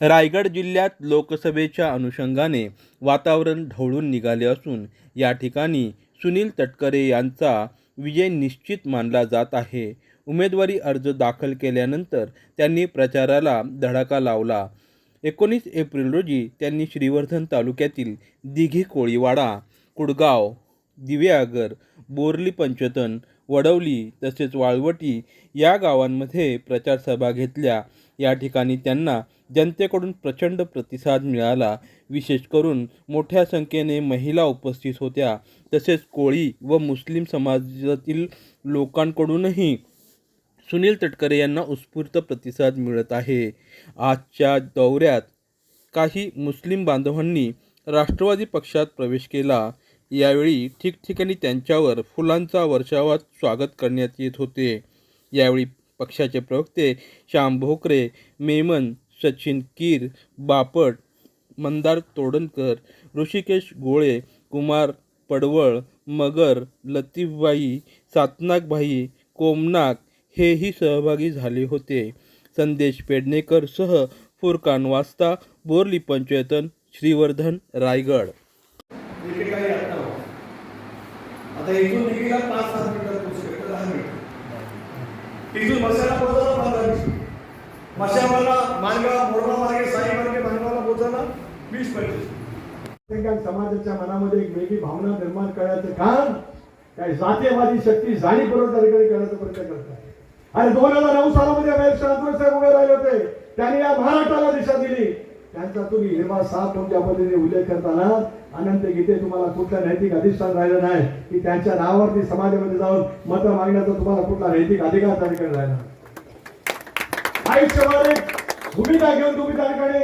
रायगड जिल्ह्यात लोकसभेच्या अनुषंगाने वातावरण ढवळून निघाले असून या ठिकाणी सुनील तटकरे यांचा विजय निश्चित मानला जात आहे. उमेदवारी अर्ज दाखल केल्यानंतर त्यांनी प्रचाराला धडाका लावला. एकोणीस एप्रिल रोजी त्यांनी श्रीवर्धन तालुक्यातील दिघी कोळीवाडा कुडगाव दिवेआगर बोरली पंचतन वडवली तसेच वाळवटी या गावांमध्ये प्रचारसभा घेतल्या. या ठिकाणी त्यांना जनतेकडून प्रचंड प्रतिसाद मिळाला. विशेष करून मोठ्या संख्येने महिला उपस्थित होत्या. तसेच कोळी व मुस्लिम समाजातील लोकांकडूनही सुनील तटकरे यांना उत्स्फूर्त प्रतिसाद मिळत आहे. आजच्या दौऱ्यात काही मुस्लिम बांधवांनी राष्ट्रवादी पक्षात प्रवेश केला. यावेळी ठिकठिकाणी त्यांच्यावर फुलांचा वर्षावात स्वागत करण्यात येत होते. यावेळी पक्षाचे प्रवक्ते श्याम भोकरे मेमन सचिन कीर बापट मंदार तोडणकर ऋषिकेश गोळे कुमार पडवळ मगर लतीफबाई सातनाकबाई कोमनाक हेही सहभागी झाले होते. संदेश पेडणेकर सह फुरकान वास्ता बोरली पंचायतन श्रीवर्धन रायगड. हो. आता इथून पाच सात मिनिटात पोहोचू दहा मिनिट तिथून बसायला मशावाला मानगाव मोरला मार्गे साई मार्गे मानगावला पोहोचायला वीस पंचवीस समाजाच्या मनामध्ये एक वेगळी भावना निर्माण करायचं काम काय जातीयवादी शक्ती जाणीवपूर्वक अधिकारी करण्याचा प्रयत्न करतात. आणि दोन हजार नऊ सालामध्ये महेश साहेब उभे राहिले होते. त्यांनी या महाराष्ट्राला दिशा दिली. त्यांचा तुम्ही हिरवा साप तुमच्या पद्धतीने उल्लेख करताना अनंत गीते तुम्हाला कुठला नैतिक अधिष्ठान राहिलं नाही की त्यांच्या नावावरती समाजामध्ये जाऊन मतं मागण्याचा तुम्हाला कुठला नैतिक अधिकार त्या ठिकाणी राहिला आयुष्यभर एक भूमिका घेऊन तुम्ही त्या ठिकाणी